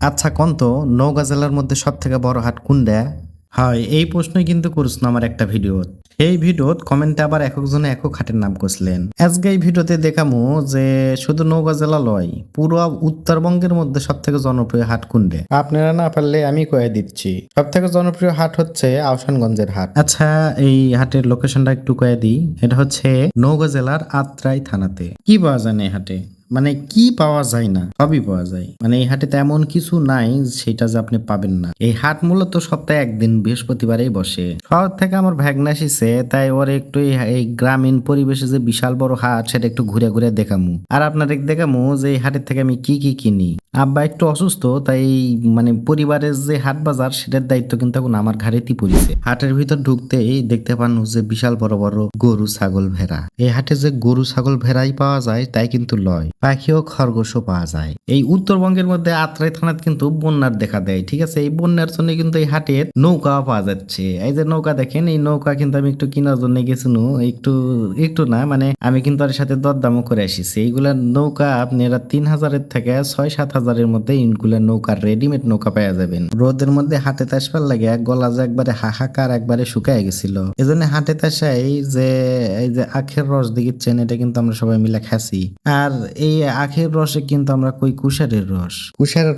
আচ্ছা কন্ত নৌকা জেলার মধ্যে সব থেকে বড় হাট কোনটা? হয় এই প্রশ্নই কিন্তু করছিল আমার একটা ভিডিও। এই ভিডিওত কমেন্টে আবার একজনে একক হাটের নাম করছিলেন আজকে এই ভিডিওতে দেখামু যে শুধু নৌকা জেলা লয় পুরো উত্তরবঙ্গের মধ্যে সব থেকে জনপ্রিয় হাট কোনটা? আপনারা না পারলে আমি কয়ে দিচ্ছি। সব থেকে জনপ্রিয় হাট হচ্ছে আহসানগঞ্জের হাট। আচ্ছা এই হাটের লোকেশনটা একটু কয়ে দিই। এটা হচ্ছে নৌকা জেলার আত্রাই থানাতে। কি পাওয়া যায় এই হাটে? মানে কি পাওয়া যায় না, সবই পাওয়া যায়। মানে এই হাটে তেমন কিছু নাই সেটা যে আপনি পাবেন না। এই হাট মূলত সপ্তাহে একদিন বৃহস্পতিবারেই বসে। শহর থেকে আমার ভ্যাগনা এসেছে, তাই ওর একটু এই- গ্রামীণ পরিবেশে যে বিশাল বড় হাট, সেটা একটু ঘুরে ঘুরে দেখামু। আর আপনাদের দেখামু যে এই হাটের থেকে আমি কি কি কিনি। আব্বা একটু অসুস্থ, তাই মানে পরিবারের যে হাট বাজার, সেটার দায়িত্ব কিন্তু এখন আমার ঘাড়েতেই পড়েছে। হাটের ভিতর ঢুকতেই দেখতে পান যে বিশাল বড় বড় গরু, ছাগল, ভেড়া। এই হাটে যে গরু, ছাগল, ভেড়াই পাওয়া যায়, তাই কিন্তু লয়। পাখি ও খরগোশও পাওয়া যায়। এই উত্তরবঙ্গের মধ্যে আত্রাই থানাত কিন্তু বন্যার দেখা দেয়, ঠিক আছে? এই বন্যার জন্য কিন্তু এই হাটের নৌকা পাওয়া যাচ্ছে। এই যে নৌকা দেখেন, এই নৌকা কিন্তু আমি একটু কেনার জন্য গেছিনু, একটু একটু না মানে আমি কিন্তু আর সাথে দরদামও করে আসিছি। এইগুলা নৌকা আপনারা তিন হাজারের থেকে ছয়, সাত হাজারের মধ্যে ইনগুলা নৌকা রেডিমেড নৌকা পাওয়া যাবেন। রোদের মধ্যে হাটে তাসবার লাগে গলা যে একবারে হাহাকার, একবারে শুকায় গেছিল। এজন্য হাটে তাসাই যে, এই যে আখের রস দেখিচ্ছেন, এটা কিন্তু আমরা সবাই মিলে খাসি। আর এই আখের রসে কিন্তু আমরা কই কুষারের রস? কুষারের